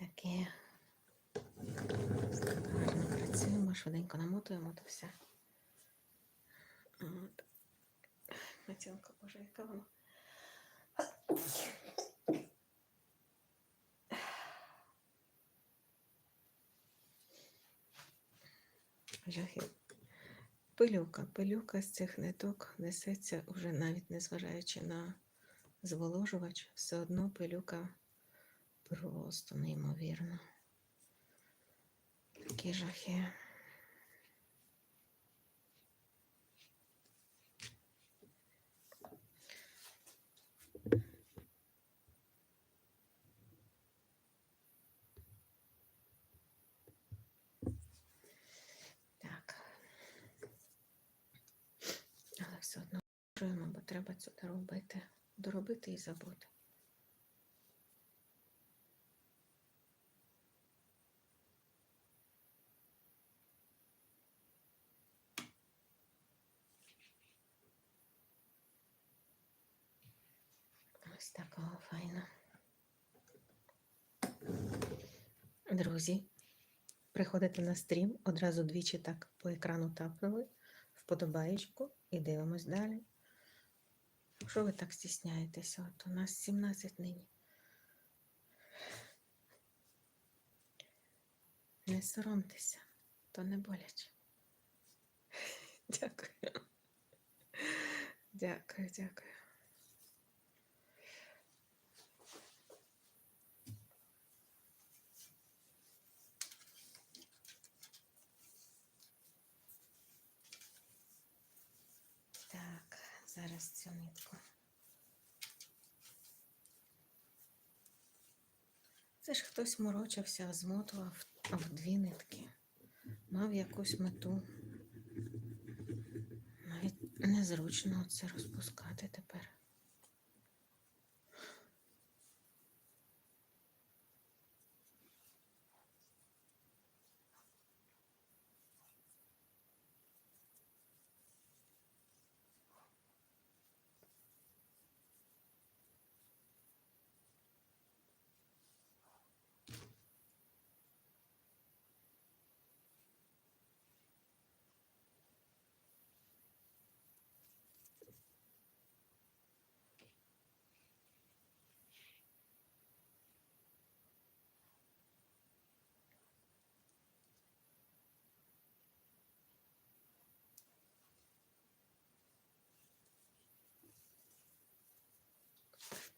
Таке. Гарно працюємо, швиденько намотуємо то все. От. Боже, яка вона. Жахи. Пилюка, пилюка з цих ниток несеться уже навіть незважаючи на зволожувач, все одно пилюка просто неймовірна. Такі жахи. Так. Але все одно бо треба це доробити. Доробити і забути. Ось такого файно. Друзі, приходите на стрім, одразу двічі так по екрану тапнули, вподобаєчку і дивимось далі. Що ви так стісняєтеся? От у нас 17 нині. Не соромтеся, то не боляче. Дякую. Дякую, дякую. Так, зараз цю нитку. Це ж хтось морочився, змотував в дві нитки, мав якусь мету. Навіть незручно це розпускати тепер.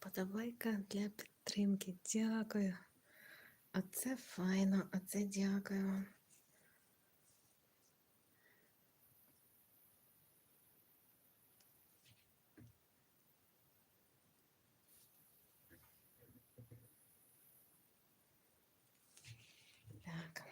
Подобайка для підтримки. Дякую. Оце файно, оце дякую вам. Так.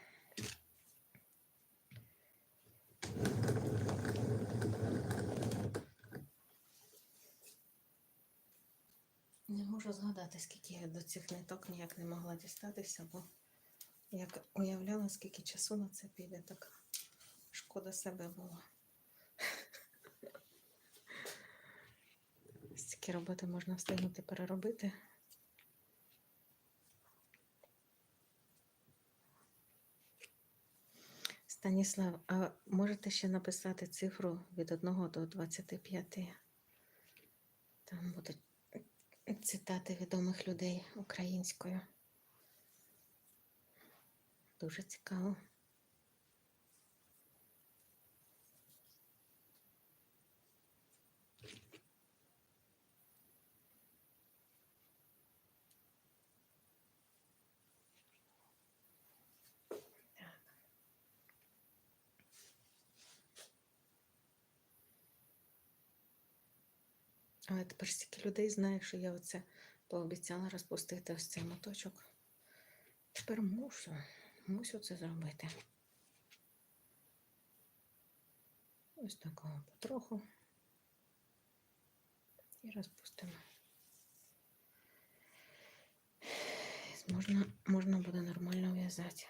Не можу згадати, скільки я до цих ниток ніяк не могла дістатися, бо як уявляла, скільки часу на це піде, так шкода себе було. Стільки роботи можна встигнути переробити. Станіслав, а можете ще написати цифру від 1 до 25? Там будуть цитати відомих людей українською. Дуже цікаво. Але тепер стільки людей знає, що я оце пообіцяла розпустити ось цей моточок. Тепер мушу, мушу це зробити. Ось такого потроху. І розпустимо. Можна, можна буде нормально в'язати.